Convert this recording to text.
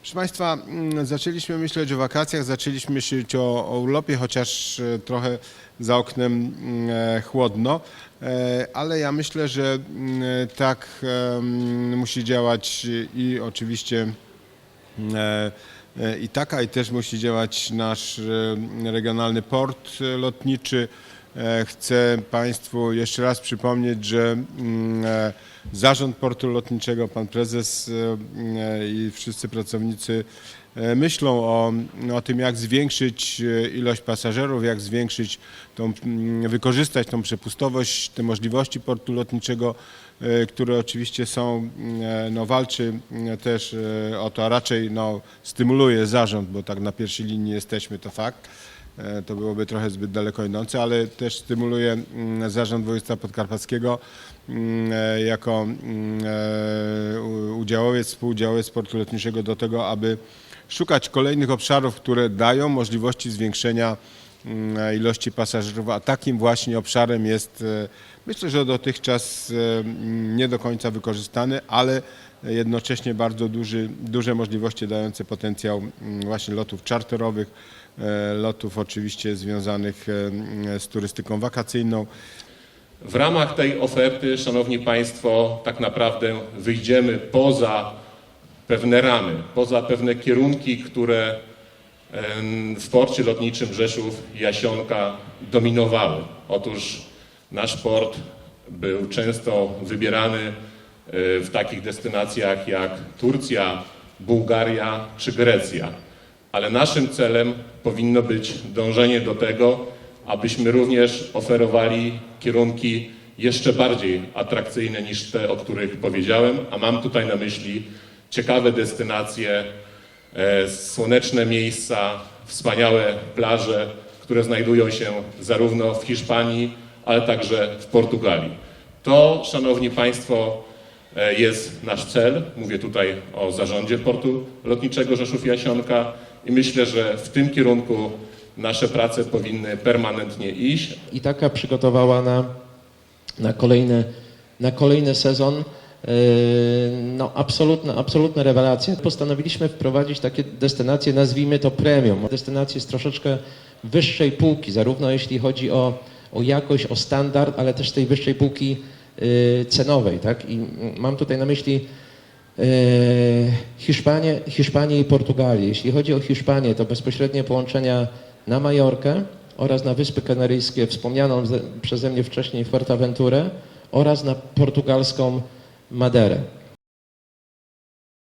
Proszę Państwa, mm, zaczęliśmy myśleć o wakacjach, zaczęliśmy myśleć o, o urlopie, chociaż e, trochę za oknem mm, e, chłodno, e, ale ja myślę, że mm, tak musi działać i oczywiście i taka i też musi działać nasz regionalny port lotniczy. E, Chcę Państwu jeszcze raz przypomnieć, że mm, e, Zarząd Portu Lotniczego, Pan Prezes e, i wszyscy pracownicy myślą o, o tym, jak zwiększyć ilość pasażerów, jak zwiększyć tą, mm, wykorzystać tą przepustowość, te możliwości portu lotniczego, które oczywiście są, e, no walczy też o to, a raczej no, stymuluje zarząd, bo tak na pierwszej linii jesteśmy, to fakt. E, To byłoby trochę zbyt daleko idące, ale też stymuluje mm, Zarząd Województwa Podkarpackiego mm, e, jako mm, e, udziałowiec, współudziałowiec sportu lotniczego do tego, aby szukać kolejnych obszarów, które dają możliwości zwiększenia ilości pasażerów, a takim właśnie obszarem jest, myślę, że dotychczas nie do końca wykorzystany, ale jednocześnie bardzo duży, duże możliwości dające potencjał mm, właśnie lotów czarterowych, e, lotów oczywiście związanych e, z turystyką wakacyjną. W ramach tej oferty, Szanowni Państwo, tak naprawdę wyjdziemy poza pewne ramy, poza pewne kierunki, które w porcie lotniczym Rzeszów Jasionka dominowały. Otóż nasz port był często wybierany w takich destynacjach jak Turcja, Bułgaria czy Grecja. Ale naszym celem powinno być dążenie do tego, abyśmy również oferowali kierunki jeszcze bardziej atrakcyjne niż te, o których powiedziałem, a mam tutaj na myśli ciekawe destynacje, e, słoneczne miejsca, wspaniałe plaże, które znajdują się zarówno w Hiszpanii, ale także w Portugalii. To, Szanowni Państwo, jest nasz cel. Mówię tutaj o zarządzie portu lotniczego Rzeszów-Jasionka i myślę, że w tym kierunku nasze prace powinny permanentnie iść, i taka przygotowała na, na, kolejny, na kolejny sezon. Yy, No, absolutna, absolutna rewelacja. Postanowiliśmy wprowadzić takie destynacje, nazwijmy to premium. Destynacje z troszeczkę wyższej półki, zarówno jeśli chodzi o, o jakość, o standard, ale też tej wyższej półki cenowej. Tak? I mam tutaj na myśli Hiszpanię, Hiszpanię i Portugalię. Jeśli chodzi o Hiszpanię, to bezpośrednie połączenia na Majorkę oraz na Wyspy Kanaryjskie, wspomnianą ze- przeze mnie wcześniej Fuerteventurę oraz na portugalską Maderę.